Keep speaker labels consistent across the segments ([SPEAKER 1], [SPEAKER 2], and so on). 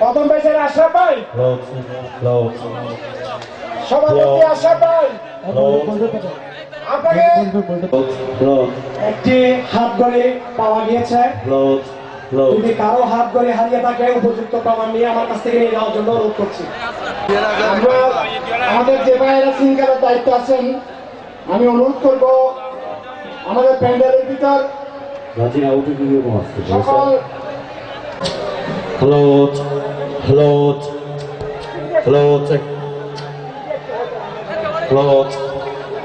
[SPEAKER 1] প্রথম আশা পাই আশা পাই একটি হাত গড়ি পাওয়া গিয়েছে. যদি কারও হাত গড়ি হারিয়ে থাকে, উপযুক্ত প্রমাণ নিয়ে আমার কাছ থেকে নিয়ে যাওয়ার জন্য অনুরোধ করছি
[SPEAKER 2] আমাদের যে ভাইয়েরা সিঙ্গারের দায়িত্ব আছেন, আমি অনুরোধ করব, আমাদের প্যান্ডেলের ভিতর
[SPEAKER 3] 라디 아우디 기계가 왔어. 벌써? 헬로, 헬로, 헬로, 잭.
[SPEAKER 1] 헬로,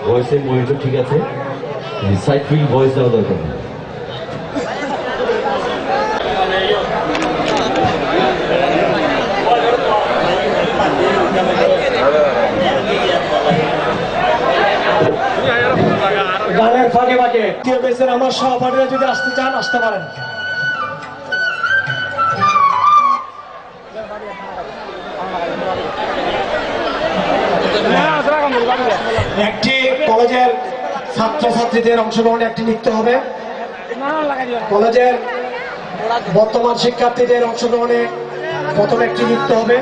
[SPEAKER 1] 월세 모임 좀 기계 같아? 사이클링 월세 얻어야 되는데. পেজের আমার সহপাঠীরা যদি আসতে চান, আসতে পারেন। একটি কলেজের ছাত্রছাত্রীদের অংশগ্রহণে একটি নৃত্য হবে। কলেজের বর্তমান শিক্ষার্থীদের অংশগ্রহণে প্রথম একটি নৃত্য হবে।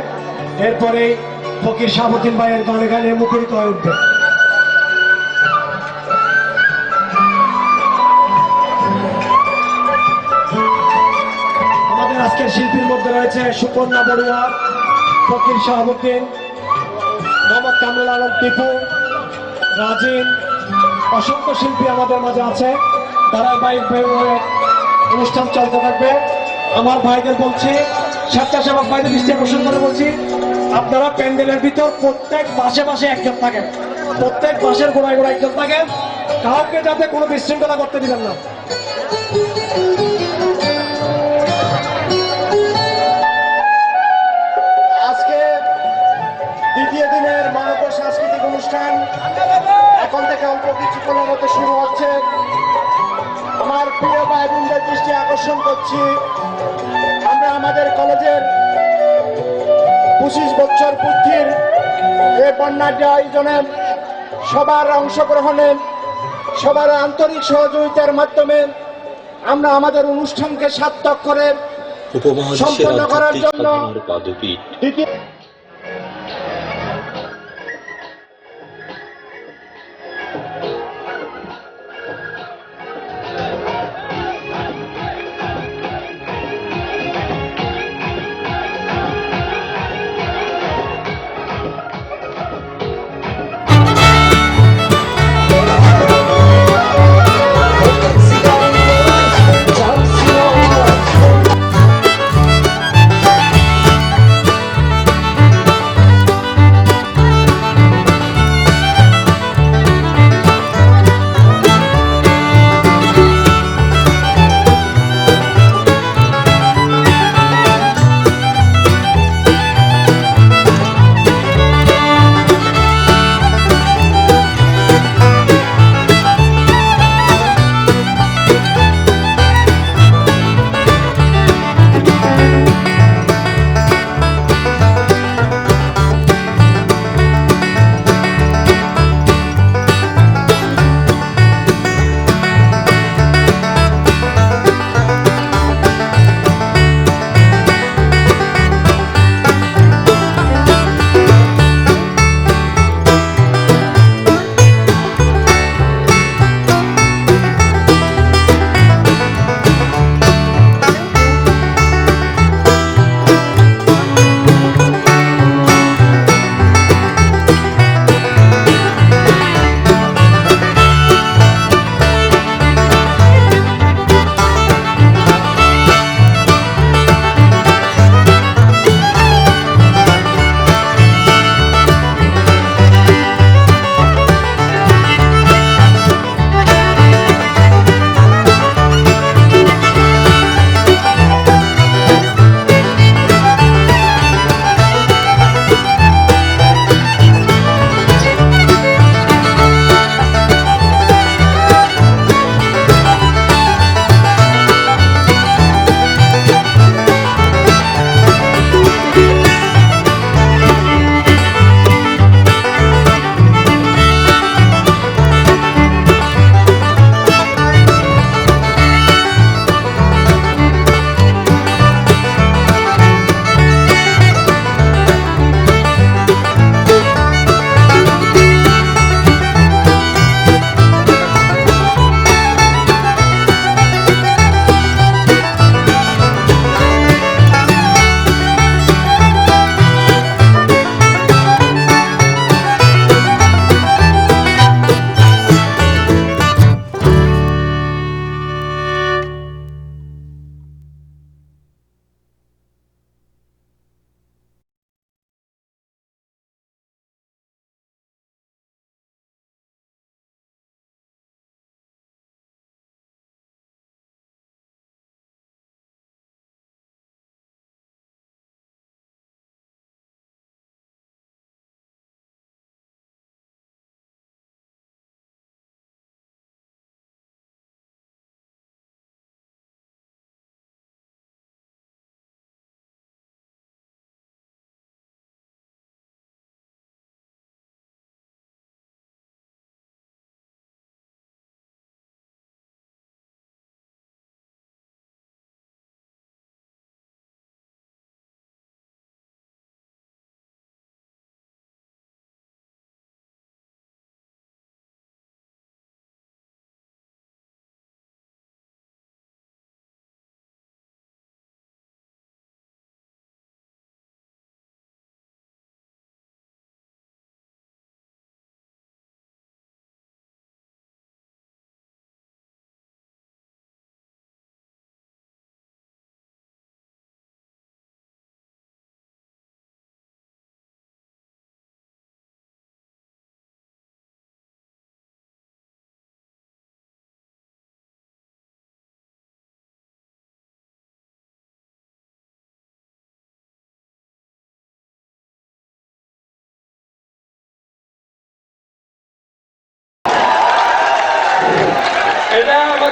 [SPEAKER 1] এরপরে ফকির শাহাবুদ্দিন ভাইয়ের গানে গানে মুখরিত হয়ে উঠবে। রয়েছে সুকন্যা বড়ুয়া ফকির শাহাবুদ্দিন, মোহাম্মদ কামরুল আলম টিপু রাজিন অসংখ্য শিল্পী আমাদের মাঝে আছে। তারা বাইক অনুষ্ঠান চলতে থাকবে। আমার ভাইদের বলছি, স্বেচ্ছাসেবক ভাইদের দৃষ্টি আকর্ষণ করে বলছি, আপনারা প্যান্ডেলের ভিতর প্রত্যেক মাসে মাসে একজন থাকেন। প্রত্যেক মাসের গোড়ায় গোড়ায় একজন থাকেন। কাউকে যাতে কোনো বিশৃঙ্খলা করতে দিবেন না।
[SPEAKER 2] অনুষ্ঠান এখন থেকে অল্প কিছুক্ষণের মতো শুরু হচ্ছে। আমার প্রিয় ভাই বোনদের দৃষ্টি আকর্ষণ করছি। আমরা আমাদের কলেজের পঁচিশ বছর বুদ্ধির এই বন্যাঢ্য আয়োজনে সবার অংশগ্রহণে সবার আন্তরিক সহযোগিতার মাধ্যমে আমরা আমাদের অনুষ্ঠানকে সার্থক করে সম্পন্ন করার জন্য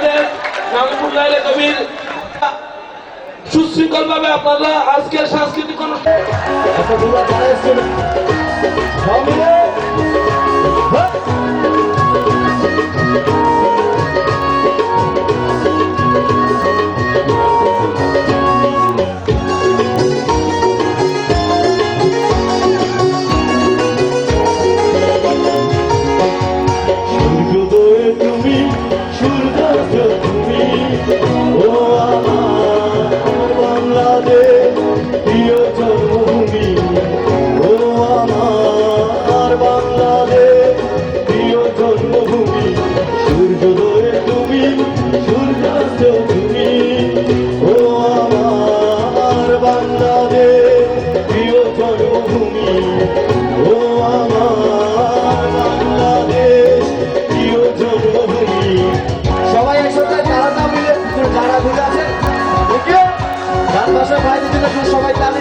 [SPEAKER 4] আমাদের নামিবুল্লাহ কবির সুশৃঙ্খল ভাবে আপনারা আজকের সাংস্কৃতিক অনুষ্ঠান
[SPEAKER 5] আপনার
[SPEAKER 3] সবাই তালে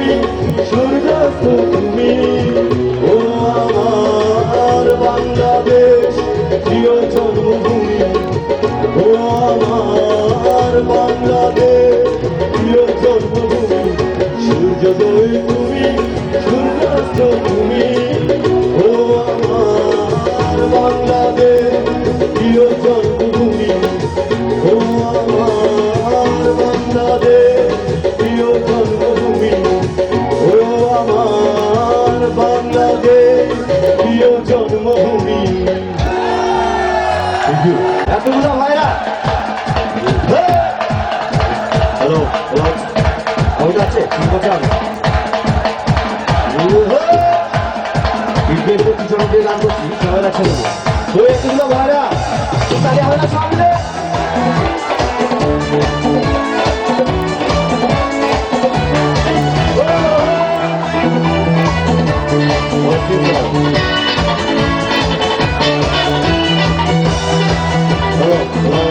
[SPEAKER 3] পিছনে দিয়ে গান করছি সবাই রাখতে দেবো তো এগুলো ভাড়া তাহলে আমরা সামনে
[SPEAKER 5] Oh, oh.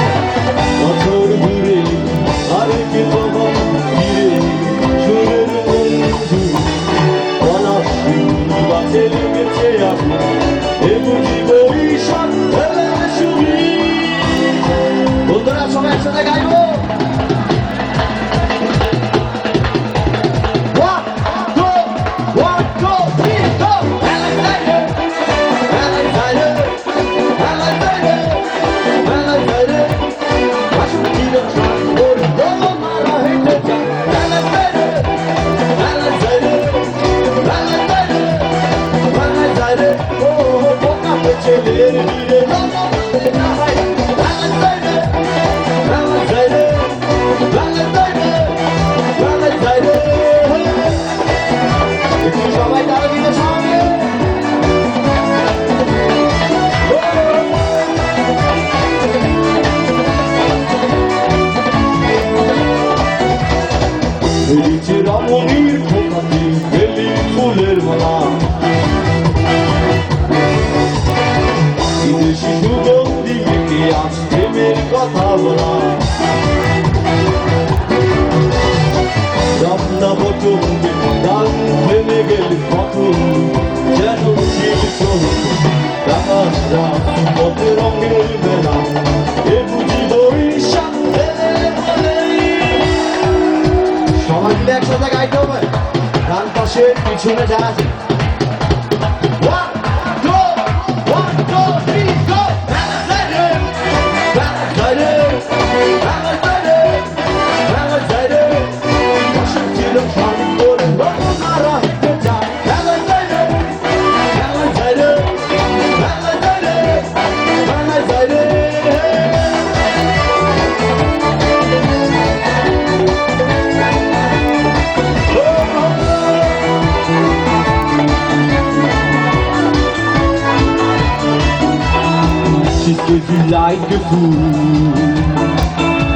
[SPEAKER 5] like a fool.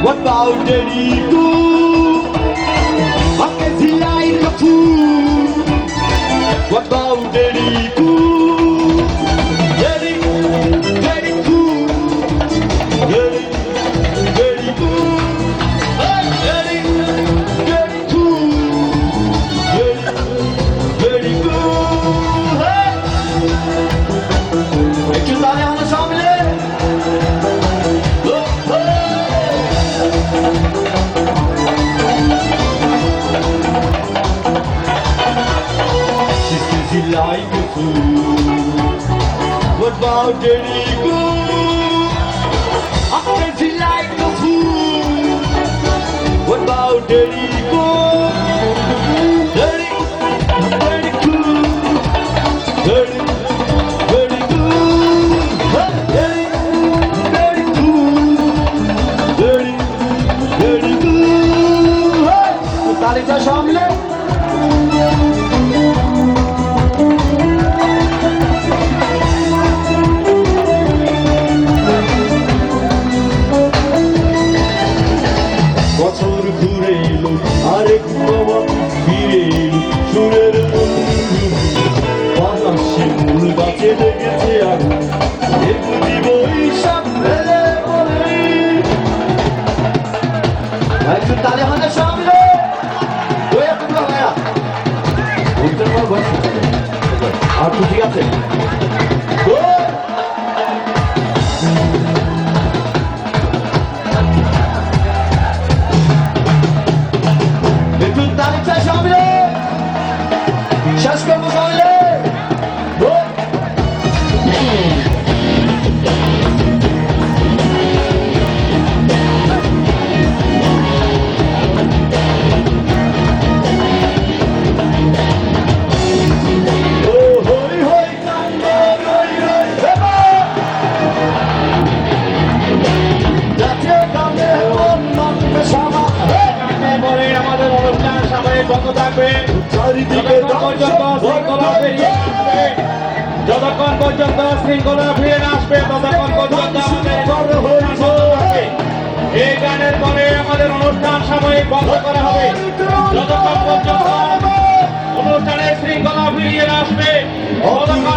[SPEAKER 5] What about the ego? Like a fool. What about
[SPEAKER 3] an ego? Şamile!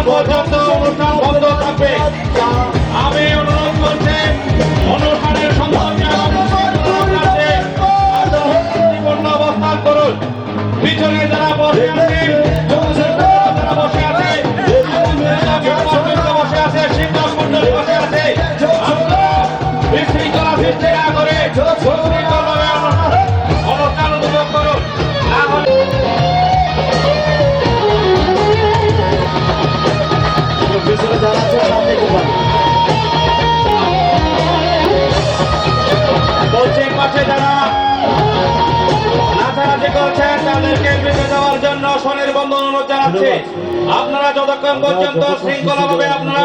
[SPEAKER 3] Bodongo জানাচ্ছে আপনারা যতক্ষণ পর্যন্ত শৃঙ্খলা শৃঙ্খলাভাবে আপনারা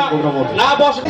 [SPEAKER 3] না বসে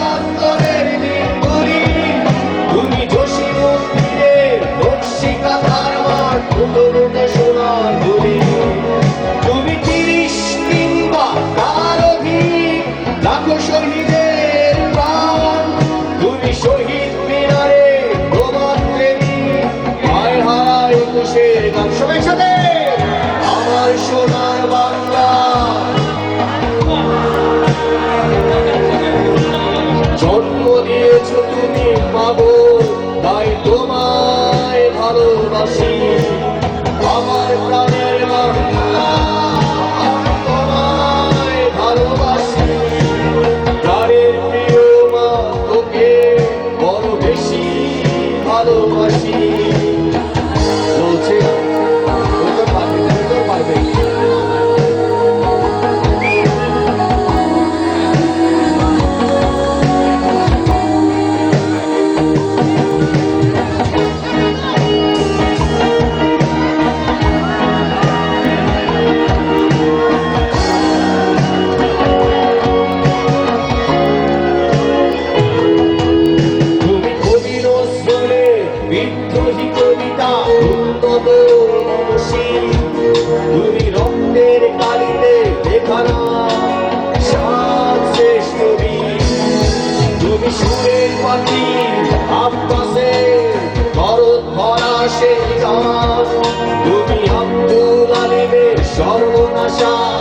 [SPEAKER 3] Cho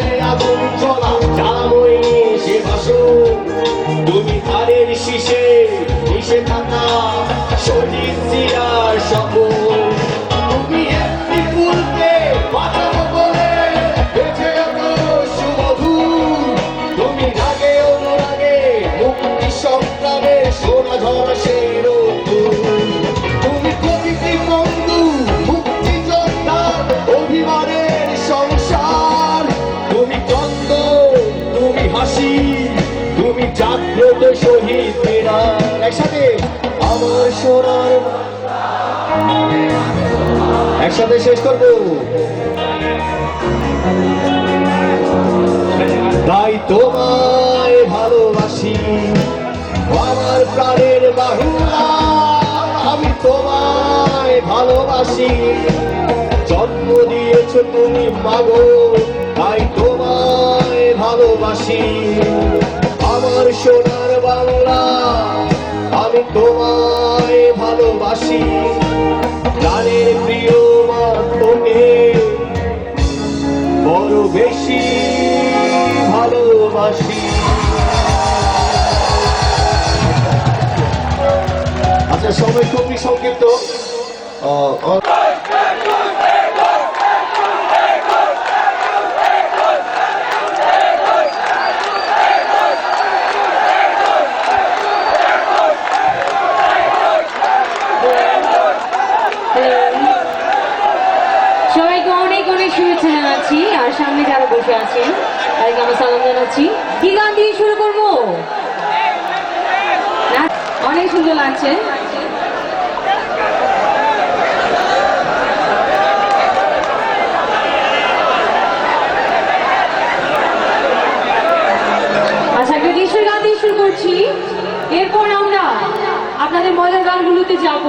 [SPEAKER 3] হাতে আগুন জ্বলা জ্বালাময় সে ভাসো। তুমি থাকা শরীর জিরার একসাথে শেষ করব। তাই তোমায় ভালোবাসি আমার প্রাণের বাহুলা, আমি তোমায় ভালোবাসি। জন্ম দিয়েছ তুমি মাগ, তাই তোমায় ভালোবাসি। আমার সোনার বাংলা, আমি তোমায় ভালোবাসি। বেশি ভালোবাসি। আচ্ছা সবাই খুবই সংক্ষিপ্ত।
[SPEAKER 6] আমার সামনে যারা বসে আছেন, তাদেরকে আমরা সালাম জানাচ্ছি। কি গান দিয়ে শুরু করব? অনেক সুন্দর লাগছে। আচ্ছা দেশের গান দিয়ে শুরু করছি। এরপর আমরা আপনাদের মজার গানগুলোতে যাব।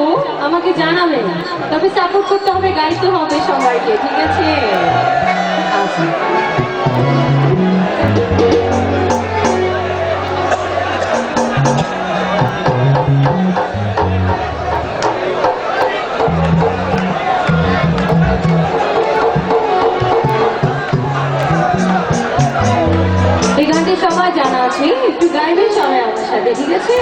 [SPEAKER 6] আমাকে জানাবেন। তবে সাপোর্ট করতে হবে, গাইতে হবে সবাইকে, ঠিক আছে? আছি। সবাই জানা আছে একটু গাইবেন সবাই আমার সাথে ঠিক আছে?